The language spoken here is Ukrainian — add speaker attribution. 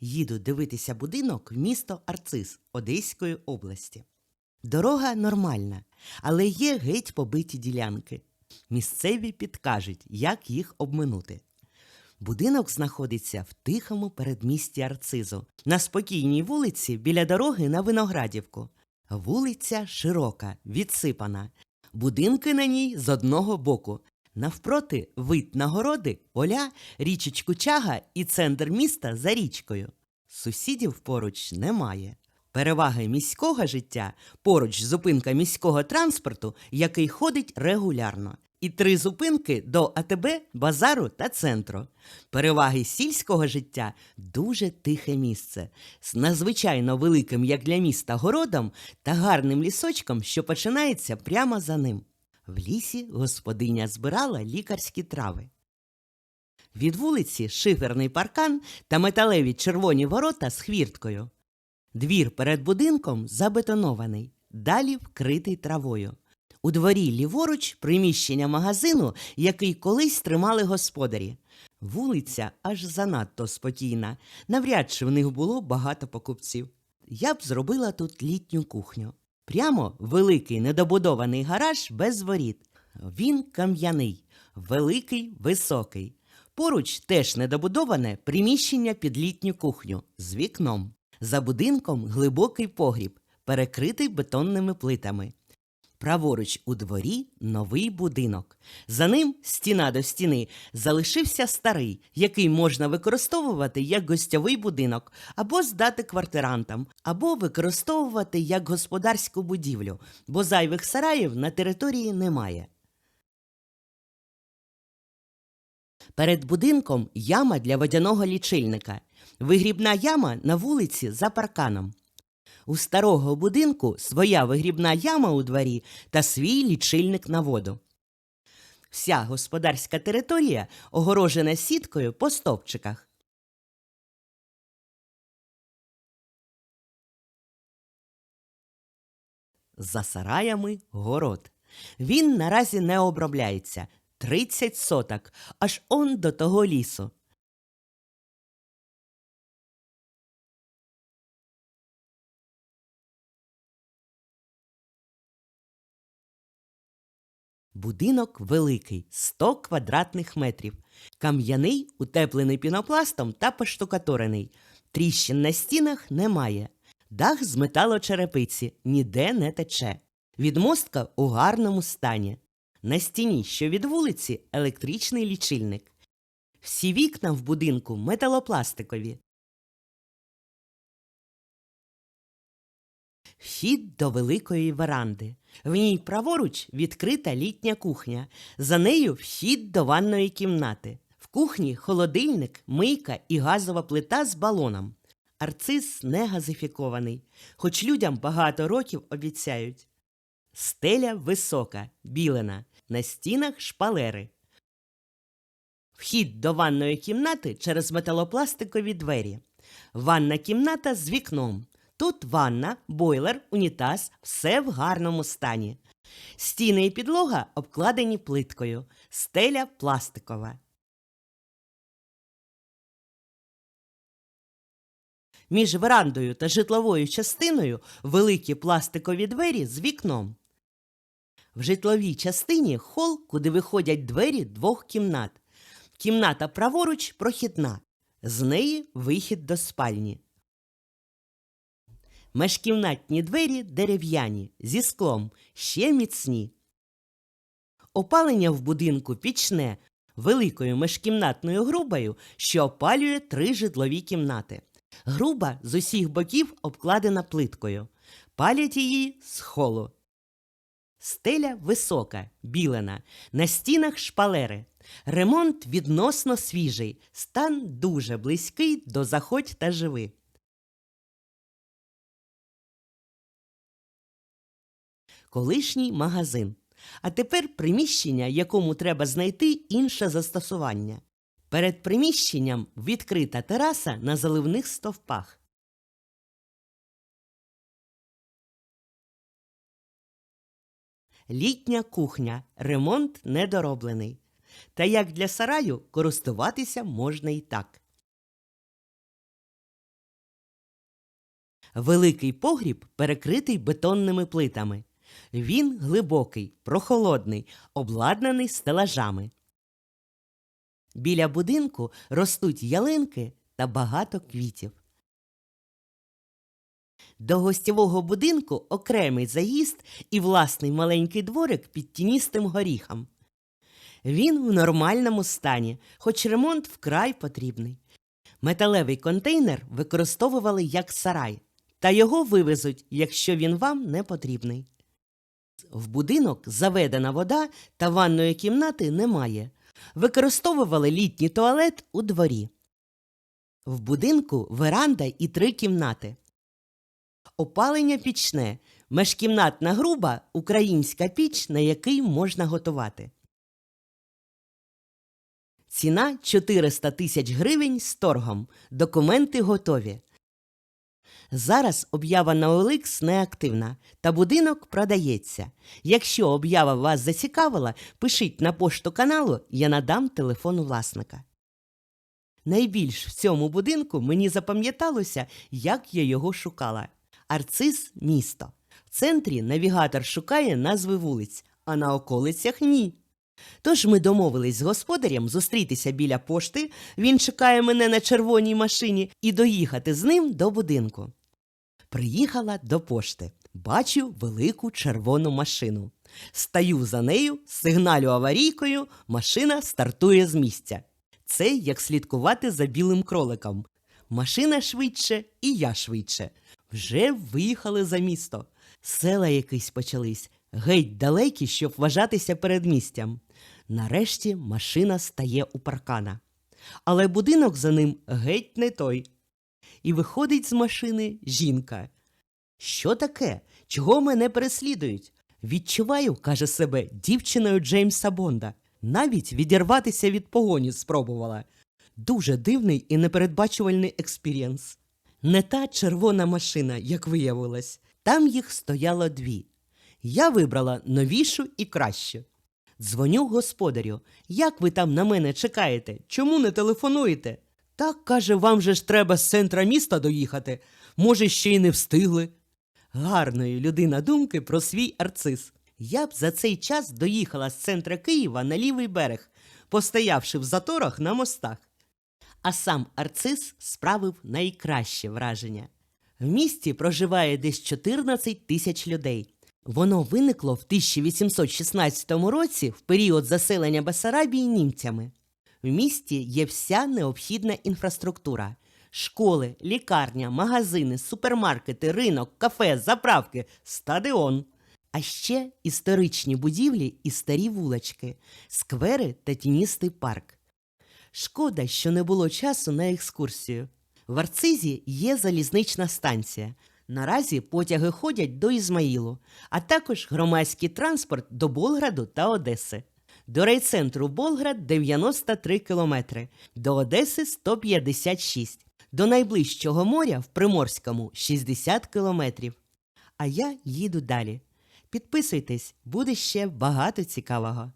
Speaker 1: Їду дивитися будинок в місто Арцис Одеської області. Дорога нормальна, але є геть побиті ділянки. Місцеві підкажуть, як їх обминути. Будинок знаходиться в тихому передмісті Арцизу, на спокійній вулиці біля дороги на Виноградівку. Вулиця широка, відсипана. Будинки на ній з одного боку. Навпроти вид на городи, поля, річечку Чага і центр міста за річкою. Сусідів поруч немає. Переваги міського життя поруч зупинка міського транспорту, який ходить регулярно. І три зупинки до АТБ, базару та центру. Переваги сільського життя дуже тихе місце з надзвичайно великим, як для міста, городом та гарним лісочком, що починається прямо за ним. В лісі господиня збирала лікарські трави. Від вулиці шиферний паркан та металеві червоні ворота з хвірткою. Двір перед будинком забетонований, далі вкритий травою. У дворі ліворуч приміщення магазину, який колись тримали господарі. Вулиця аж занадто спокійна, навряд чи в них було багато покупців. Я б зробила тут літню кухню. Прямо великий недобудований гараж без воріт. Він кам'яний, великий, високий. Поруч теж недобудоване приміщення під літню кухню з вікном. За будинком глибокий погріб, перекритий бетонними плитами. Праворуч у дворі новий будинок. За ним стіна до стіни залишився старий, який можна використовувати як гостьовий будинок, або здати квартирантам, або використовувати як господарську будівлю, бо зайвих сараїв на території немає. Перед будинком яма для водяного лічильника. Вигрібна яма на вулиці за парканом. У старого будинку своя вигрібна яма у дворі та свій лічильник на воду. Вся господарська територія огорожена сіткою по стовпчиках. За сараями город. Він наразі не обробляється 30 соток, аж он до того лісу. Будинок великий 100 квадратних метрів. Кам'яний, утеплений пінопластом та поштукатурений. Тріщин на стінах немає. Дах з металочерепиці ніде не тече. Відмостка у гарному стані. На стіні, що від вулиці, електричний лічильник. Всі вікна в будинку металопластикові. Вхід до великої веранди. В ній праворуч відкрита літня кухня. За нею вхід до ванної кімнати. В кухні холодильник, мийка і газова плита з балоном. Арциз не газифікований, хоч людям багато років обіцяють. Стеля висока, білена, на стінах шпалери. Вхід до ванної кімнати через металопластикові двері. Ванна кімната з вікном. Тут ванна, бойлер, унітаз, все в гарному стані. Стіни і підлога обкладені плиткою, стеля пластикова. Між верандою та житловою частиною великі пластикові двері з вікном. В житловій частині хол, куди виходять двері двох кімнат. Кімната праворуч прохідна, з неї вихід до спальні. Межкімнатні двері дерев'яні, зі склом, ще міцні. Опалення в будинку пічне великою межкімнатною грубою, що опалює три житлові кімнати. Груба з усіх боків обкладена плиткою. Палять її з холу. Стеля висока, білена, на стінах шпалери. Ремонт відносно свіжий, стан дуже близький до заходь та живи. Колишній магазин. А тепер приміщення, якому треба знайти інше застосування. Перед приміщенням відкрита тераса на заливних стовпах. Літня кухня. Ремонт недороблений. Та як для сараю користуватися можна і так. Великий погріб перекритий бетонними плитами. Він глибокий, прохолодний, обладнаний стелажами. Біля будинку ростуть ялинки та багато квітів. До гостєвого будинку окремий заїзд і власний маленький дворик під тіністим горіхом. Він в нормальному стані, хоч ремонт вкрай потрібний. Металевий контейнер використовували як сарай, та його вивезуть, якщо він вам не потрібний. В будинок заведена вода та ванної кімнати немає. Використовували літній туалет у дворі. В будинку веранда і три кімнати. Опалення пічне, межкімнатна груба українська піч, на якій можна готувати. Ціна 400 тисяч гривень з торгом. Документи готові. Зараз об'ява на OLX неактивна, та будинок продається. Якщо об'ява вас зацікавила, пишіть на пошту каналу, я надам телефон власника. Найбільш в цьому будинку мені запам'яталося, як я його шукала. Арцис місто. В центрі навігатор шукає назви вулиць, а на околицях ні. Тож ми домовились з господарем зустрітися біля пошти, він чекає мене на червоній машині, і доїхати з ним до будинку. Приїхала до пошти. Бачу велику червону машину. Стаю за нею, сигналю аварійкою, машина стартує з місця. Це як слідкувати за білим кроликом. Машина швидше і я швидше. Вже виїхали за місто. Села якісь почались, геть далекі, щоб вважатися передмістям. Нарешті машина стає у паркана. Але будинок за ним геть не той. І виходить з машини жінка. Що таке? Чого мене переслідують? Відчуваю, каже себе, дівчиною Джеймса Бонда. Навіть відірватися від погоні спробувала. Дуже дивний і непередбачувальний експірієнс. Не та червона машина, як виявилось. Там їх стояло дві. Я вибрала новішу і кращу. Дзвоню господарю. Як ви там на мене чекаєте? Чому не телефонуєте? Так, каже, вам же ж треба з центра міста доїхати. Може, ще й не встигли. Гарної людина думки про свій арцис. Я б за цей час доїхала з центра Києва на лівий берег, постоявши в заторах на мостах. А сам арцис справив найкраще враження. В місті проживає десь 14 тисяч людей. Воно виникло в 1816 році в період заселення Басарабії німцями. В місті є вся необхідна інфраструктура: школи, лікарня, магазини, супермаркети, ринок, кафе, заправки, стадіон. А ще історичні будівлі і старі вулички, сквери та тіністий парк. Шкода, що не було часу на екскурсію. В Арцизі є залізнична станція. Наразі потяги ходять до Ізмаїлу, а також громадський транспорт до Болграду та Одеси. До райцентру Болград 93 кілометри, до Одеси 156, до найближчого моря в Приморському 60 кілометрів. А я їду далі. Підписуйтесь, буде ще багато цікавого.